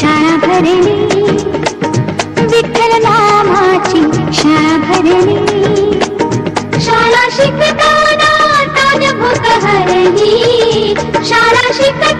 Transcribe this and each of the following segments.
शाळा भरली विठ्ठल नामाची शाळा भरली शाळा शिकताना ताजभूत क्षणा शाळा शाला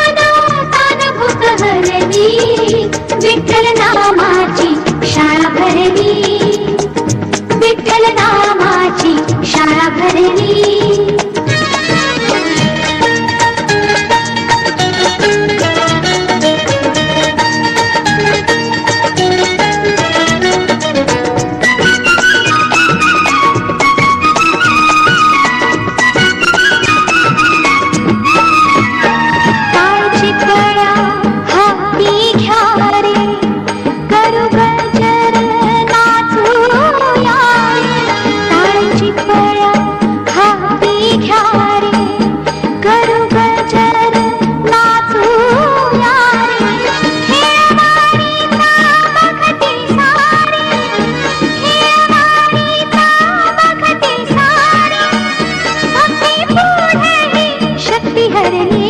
哎。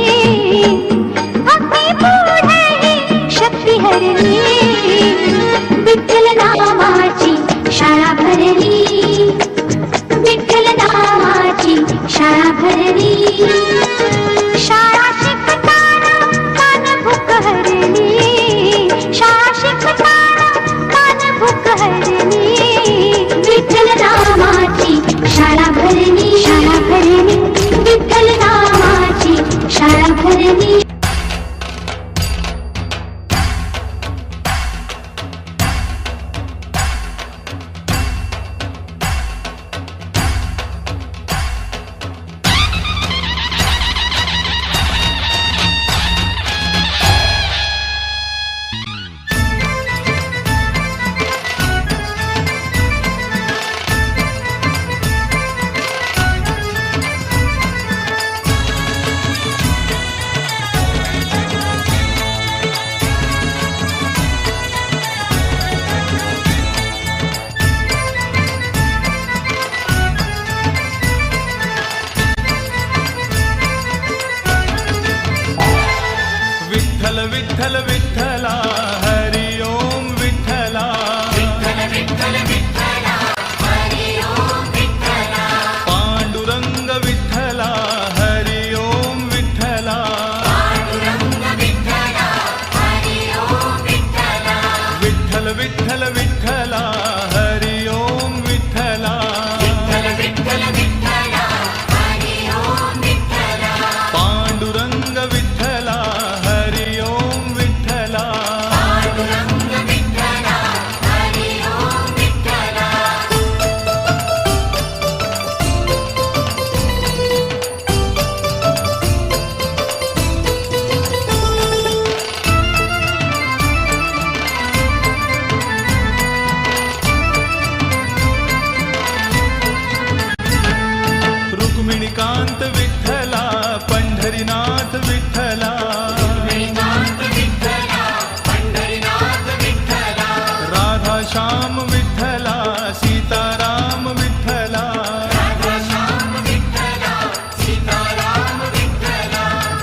श्याम विठ्ठला सीताराम विठ्ठला.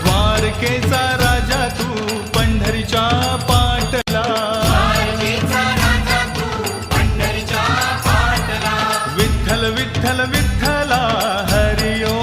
द्वारकेचा राजा तू पंढरीच्या पाटला. विठ्ठल विठ्ठल विठ्ठला हरिओ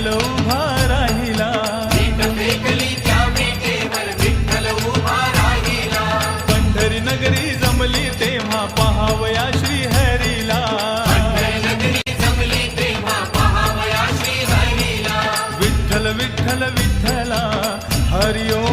hello.